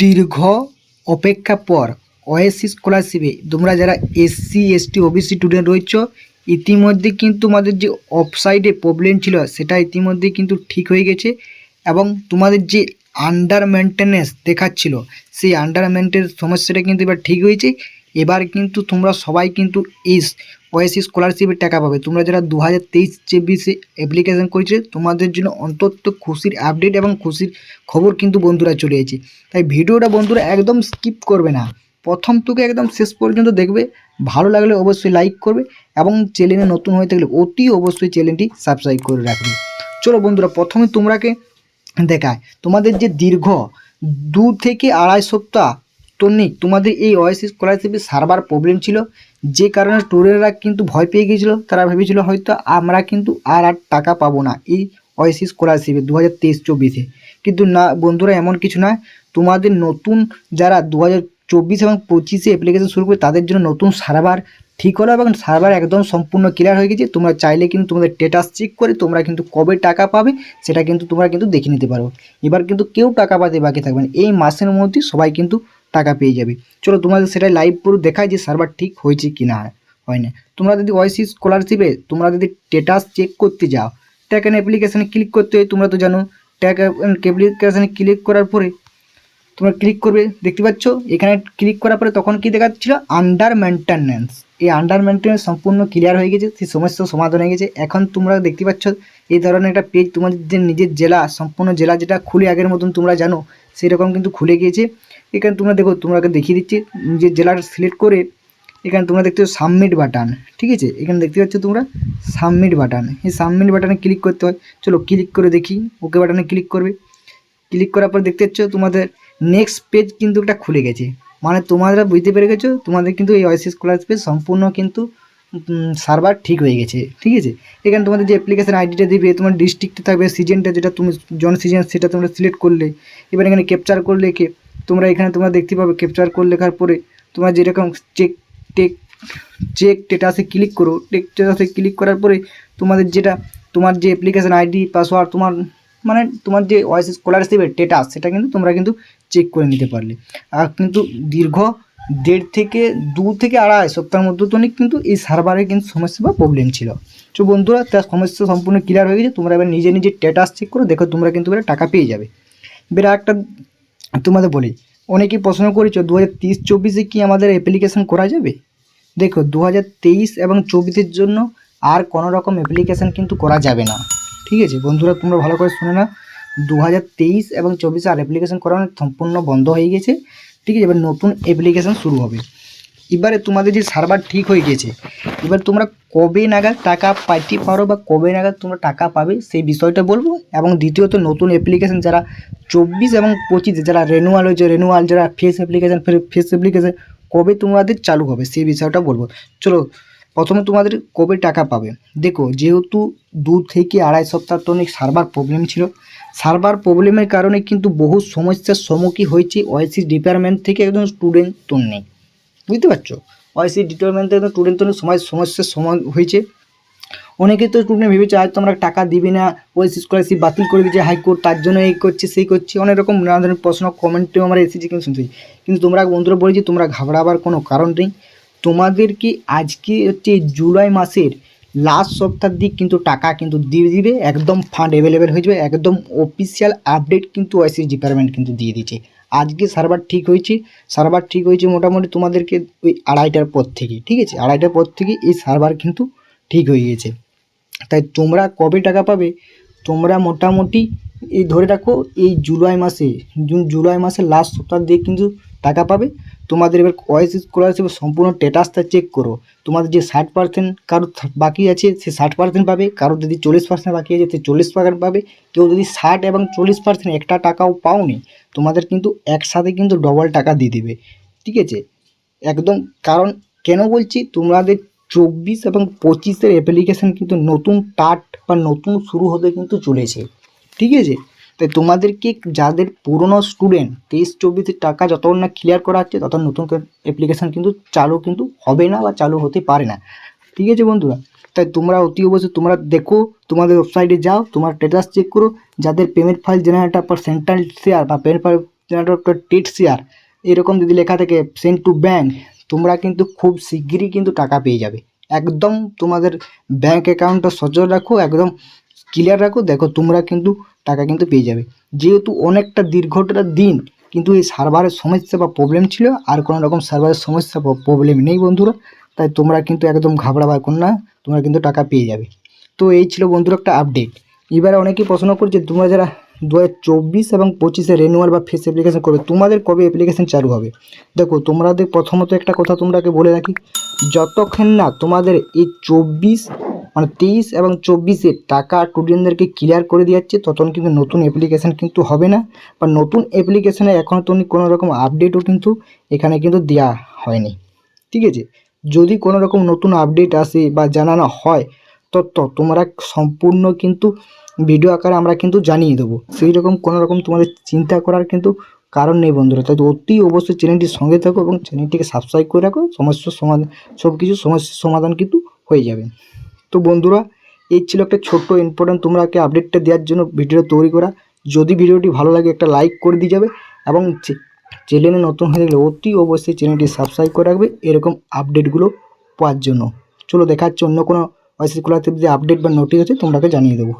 দীর্ঘ অপেক্ষা পর ওয়েসি স্কলারশিপে তোমরা যারা এসসি এসটি ওবিসি স্টুডেন্ট রয়েছ, ইতিমধ্যে কিন্তু তোমাদের যে অফসাইডে প্রবলেম ছিল, সেটা ইতিমধ্যে কিন্তু ঠিক হয়ে গেছে এবং তোমাদের যে আন্ডার মেনটেনেন্স দেখাচ্ছিল, সেই আন্ডার মেনটেন্স সমস্যাটা কিন্তু এবার ঠিক হয়েছে। এবার কিন্তু তোমরা সবাই কিন্তু ইস ওয়েসি স্কলারশিপের টাকা পাবে। তোমরা যারা দু হাজার তেইশ, চব্বিশে অ্যাপ্লিকেশন করেছে তোমাদের জন্য অন্তত খুশির আপডেট এবং খুশির খবর কিন্তু বন্ধুরা চলে এসেছে। তাই ভিডিওটা বন্ধুরা একদম স্কিপ করবে না। প্রথম থেকে একদম শেষ পর্যন্ত দেখবে। ভালো লাগলে অবশ্যই লাইক করবে এবং চ্যানেলে নতুন হয়ে থাকলে অতি অবশ্যই চ্যানেলটি সাবস্ক্রাইব করে রাখবে। চলো বন্ধুরা, প্রথমে তোমরাকে দেখায়। তোমাদের যে দীর্ঘ দু থেকে আড়াই সপ্তাহ তন্নিক তোমাদের এই ওয়াইসি স্কলারশিপের সার্ভার প্রবলেম ছিল। যে কারণে স্টুডেন্টরা কিন্তু ভয় পেয়ে গিয়েছিল, তারা ভেবেছিল হয়তো আমরা কিন্তু আর আর টাকা পাবো না এই ওয়াইসি স্কলারশিপে দু হাজার তেইশ চব্বিশে। কিন্তু না, বন্ধুরা, এমন কিছু নয়। তোমাদের নতুন যারা দু হাজার চব্বিশ এবং পঁচিশে অ্যাপ্লিকেশন শুরু করে, তাদের জন্য নতুন সার্ভার ঠিক হলো এবং সার্ভার একদম সম্পূর্ণ ক্লিয়ার হয়ে গেছে। তোমরা চাইলে কিন্তু তোমাদের স্টেটাস চেক করে তোমরা কিন্তু কবে টাকা পাবে, সেটা কিন্তু তোমরা কিন্তু দেখে নিতে পারো। এবার কিন্তু কেউ টাকা পাতে বাকি থাকবে না। এই মাসের মধ্যে সবাই কিন্তু টাকা পেয়ে যাবে। চলো তোমাদের সেটাই লাইভ পুরো দেখায় যে সার্ভার ঠিক হয়েছে কি না হয় না। তোমরা যদি ওয়াইসি স্কলারশিপে তোমরা যদি স্টেটাস চেক করতে যাও ট্যাক অ্যান্ড অ্যাপ্লিকেশানে ক্লিক করতে হয়, তোমরা তো জানো ট্যাক অ্যান্ড অ্যাপ্লিকেশানে ক্লিক করার পরে তোমরা ক্লিক করবে, দেখতে পাচ্ছ? এখানে ক্লিক করার পরে তখন কি দেখাচ্ছিল? আন্ডার মেনটেন্যান্স এই আন্ডার মেনটেন্যান্স সম্পূর্ণ ক্লিয়ার হয়ে গেছে, সেই সমস্ত সমাধান হয়ে গেছে। এখন তোমরা দেখতে পাচ্ছ, এই ধরনের একটা পেজ তোমাদের যে নিজের জেলা, সম্পূর্ণ জেলা যেটা খুলে আগের মতন তোমরা জানো সেরকম কিন্তু খুলে গিয়েছে। এখানে তোমরা দেখো, তোমাকে দেখিয়ে দিচ্ছি, যে জেলাটা সিলেক্ট করে এখানে তোমরা দেখতে সাবমিট বাটন ঠিক আছে? এখানে দেখতে পাচ্ছ তোমরা সাবমিট বাটন এই সাবমিট বাটনে ক্লিক করতে হয়। চলো ক্লিক করে দেখি ওকে বাটনে ক্লিক করবে। ক্লিক করার পর দেখতে পাচ্ছ তোমাদের নেক্সট পেজ কিন্তু একটা খুলে গেছে। মানে তোমরা বুঝতে পেরে গেছো, তোমাদের কিন্তু এই ওয়াইসি স্কলারশিপের সম্পূর্ণ কিন্তু সার্ভার ঠিক হয়ে গেছে, ঠিক আছে? এখানে তোমাদের যে অ্যাপ্লিকেশন আইডিটা দিবে, তোমার ডিস্ট্রিক্টে থাকবে সিজনটা যেটা তুমি, জন সিজন সেটা তোমরা সিলেক্ট করলে। এবার এখানে ক্যাপচার করলে কে তোমরা এখানে তোমরা দেখতে পাবে ক্যাপচার করে লেখার পরে তোমরা যেরকম চেক টেক চেক স্টেটাসে ক্লিক করো টেক স্টেটাসে ক্লিক করার পরে তোমাদের যেটা, তোমার যে অ্যাপ্লিকেশন আইডি পাসওয়ার্ড তোমার মানে তোমার যে ওয়াইস স্কলারশিপের স্টেটাস সেটা কিন্তু তোমরা কিন্তু চেক করে নিতে পারলে। আর কিন্তু দীর্ঘ দেড় থেকে দু থেকে আড়াই সপ্তাহের মধ্যে তো কিন্তু এই সার্ভারে কিন্তু সমস্যা বা প্রবলেম ছিল। তো বন্ধুরা, তার সমস্যা সম্পূর্ণ ক্লিয়ার হয়ে গেছে। তোমরা এবার নিজে নিজে স্টেটাস চেক করো, দেখো তোমরা কিন্তু এবার টাকা পেয়ে যাবে। এবার একটা তোমাদের বলি, অনেকেই প্রশ্ন করেছ দু হাজার তেইশ চব্বিশে কি আমাদের অ্যাপ্লিকেশন করা যাবে? দেখো দু হাজার তেইশ এবং চব্বিশের জন্য আর কোনো রকম অ্যাপ্লিকেশান কিন্তু করা যাবে না। ঠিক আছে? বন্ধুরা, তোমরা ভালো করে শুনে না দু হাজার তেইশ এবং চব্বিশে আর অ্যাপ্লিকেশান করা সম্পূর্ণ বন্ধ হয়ে গেছে। ঠিক আছে, এবার নতুন অ্যাপ্লিকেশান শুরু হবে। এবারে তোমাদের যে সার্ভার ঠিক হয়ে গেছে এবার তোমরা কবে নাগাদ টাকা পাইতে পারো বা কবে নাগাদ তোমরা টাকা পাবে, সেই বিষয়টা বলব। এবং দ্বিতীয়ত, নতুন অ্যাপ্লিকেশান যারা চব্বিশ এবং পঁচিশে, যারা রেনুয়াল হয়েছে রেনুয়াল যারা ফেস অ্যাপ্লিকেশান ফেস অ্যাপ্লিকেশান কবে তোমাদের চালু হবে, সেই বিষয়টা বলব। চলো, প্রথমে তোমাদের কবে টাকা পাবে? দেখো, যেহেতু দু থেকে আড়াই সপ্তাহ তো অনেক সার্ভার প্রবলেম ছিল সার্ভার প্রবলেমের কারণে কিন্তু বহু সমস্যার সম্মুখীন হয়েছে ওয়াইসি ডিপার্টমেন্ট থেকে একজন স্টুডেন্ট তো নেই বুঝতে পারছ? ওয়াইসি ডিপার্টমেন্ট থেকে স্টুডেন্ট তো সময় সমস্যার সময় হয়েছে। অনেকে তো স্টুডেন্ট ভেবেছে হয়তো আমরা টাকা দিবি না ওই স্কলারশিপ বাতিল করে দিয়েছে, হাইকোর্ট তার জন্য এই করছে, সেই করছে। অনেক রকম নানা ধরনের প্রশ্ন কমেন্টেও আমরা এসেছি কিন্তু শুনতে কিন্তু তোমরা বন্ধুরা বলেছি, তোমরা ঘাবড়াবার কোনো কারণ নেই। তোমাদেরকে আজকে হচ্ছে জুলাই মাসের লাস্ট সপ্তাহ দিক কিন্তু টাকা কিন্তু দিয়ে দিবে, একদম ফান্ড অ্যাভেলেবেল হয়ে যাবে, একদম অফিসিয়াল আপডেট কিন্তু ওয়াইসি ডিপার্টমেন্ট কিন্তু দিয়ে দিচ্ছে আজকে সার্ভার ঠিক হয়েছে সার্ভার ঠিক হয়েছে মোটামুটি তোমাদেরকে ওই আড়াইটার পর থেকে, ঠিক আছে? আড়াইটার পর থেকে এই সার্ভার কিন্তু ঠিক হয়ে গেছে। তাই তোমরা কবে টাকা পাবে? তোমরা মোটামুটি এই ধরে রাখো, এই জুলাই মাসে, জুন, জুলাই মাসের লাস্ট সপ্তাহ দিয়ে কিন্তু টাকা পাবে। তোমাদের এবার ওয়াইস স্কলারশিপের সম্পূর্ণ স্ট্যাটাসটা চেক করো। তোমাদের যে ষাট পার্সেন্ট কারোর থা- বাকি আছে, সে ষাট পার্সেন্ট পাবে কারোর যদি চল্লিশ পার্সেন্ট বাকি আছে, সে চল্লিশ পার্সেন্ট পাবে। কেউ যদি ষাট এবং চল্লিশ পার্সেন্ট একটা টাকাও পাওনি, তোমাদের কিন্তু একসাথে কিন্তু ডবল টাকা দিয়ে দেবে। ঠিক আছে? একদম, কারণ কেন বলছি, তোমাদের চব্বিশ এবং পঁচিশের অ্যাপ্লিকেশান কিন্তু নতুন টাট বা নতুন শুরু হতে কিন্তু চলেছে। ঠিক আছে? তাই তোমাদেরকে যাদের পুরনো স্টুডেন্ট তেইশ চব্বিশের টাকা যতক্ষণ না ক্লিয়ার করা হচ্ছে, ততক্ষণ নতুন অ্যাপ্লিকেশান কিন্তু চালু কিন্তু হবে না বা চালু হতে পারে না। ঠিক আছে বন্ধুরা? তাই তোমরা অতি অবশ্যই তোমরা দেখো, তোমাদের ওয়েবসাইটে যাও, তোমার স্ট্যাটাস চেক করো, যাদের পেমেন্ট ফাইল জেনারেটার পর সেন্ট্রাল শেয়ার বা পেমেন্ট ফাইল ডক্টর টেট শেয়ার এরকম যদি লেখা থাকে সেন্ড টু ব্যাঙ্ক তোমরা কিন্তু খুব শিগগিরই কিন্তু টাকা পেয়ে যাবে। একদম তোমাদের ব্যাঙ্ক অ্যাকাউন্টটা সচল রাখো, একদম ক্লিয়ার রাখো, দেখো তোমরা কিন্তু টাকা কিন্তু পেয়ে যাবে। যেহেতু অনেকটা দীর্ঘটা দিন কিন্তু এই সার্ভারের সমস্যা বা প্রবলেম ছিল, আর কোনো রকম সার্ভারের সমস্যা বা প্রবলেম নেই বন্ধুরা, তাই তোমরা কিন্তু একদম ঘাবড়াবার কোনো না, তোমরা কিন্তু টাকা পেয়ে যাবে। তো এই ছিল বন্ধুরা একটা আপডেট এবারে অনেকেই প্রশ্ন করছে তোমরা যারা দু হাজার চব্বিশ এবং পঁচিশে রেনুয়াল বা ফেস অ্যাপ্লিকেশান করবে, তোমাদের কবে অ্যাপ্লিকেশন চালু হবে? দেখো, তোমাদের প্রথমত একটা কথা তোমরাকে বলে রাখি, যতক্ষণ না তোমাদের এই চব্বিশ মানে তেইশ এবং চব্বিশে টাকা স্টুডেন্টদেরকে ক্লিয়ার করে দিচ্ছে ততক্ষণ কিন্তু নতুন অ্যাপ্লিকেশান কিন্তু হবে না। বা নতুন অ্যাপ্লিকেশানে এখনও তুমি কোনো রকম আপডেটও কিন্তু এখানে কিন্তু দেওয়া হয়নি। ঠিক আছে? যদি কোনো রকম নতুন আপডেট আসে বা জানানো হয় তো তো তোমরা সম্পূর্ণ কিন্তু ভিডিও আকারে আমরা কিন্তু জানিয়ে দেবো। সেই রকম কোনো রকম তোমাদের চিন্তা করার কিন্তু কারণ নেই বন্ধুরা। তাই অতি অবশ্যই চ্যানেলটির সঙ্গে থাকো এবং চ্যানেলটিকে সাবস্ক্রাইব করে রাখো। সমস্যার সমাধান সব কিছু সমস্যার সমাধান কিন্তু হয়ে যাবে। তো বন্ধুরা, এই ছিল একটা ছোট্ট ইম্পর্টেন্ট তোমরাকে আপডেটটা দেওয়ার জন্য ভিডিওটা তৈরি করা। যদি ভিডিওটি ভালো লাগে, একটা লাইক করে দিয়ে যাবে এবং চ্যানেলে নতুন হয়ে গেলে অতি অবশ্যই চ্যানেলটি সাবস্ক্রাইব করে রাখবে এরকম আপডেটগুলো পাওয়ার জন্য। চলো, দেখা যাচ্ছে অন্য কোনো ওয়াইসি থেকে যে আপডেট বা নোটিশ আছে, তোমরাকে জানিয়ে দেবো।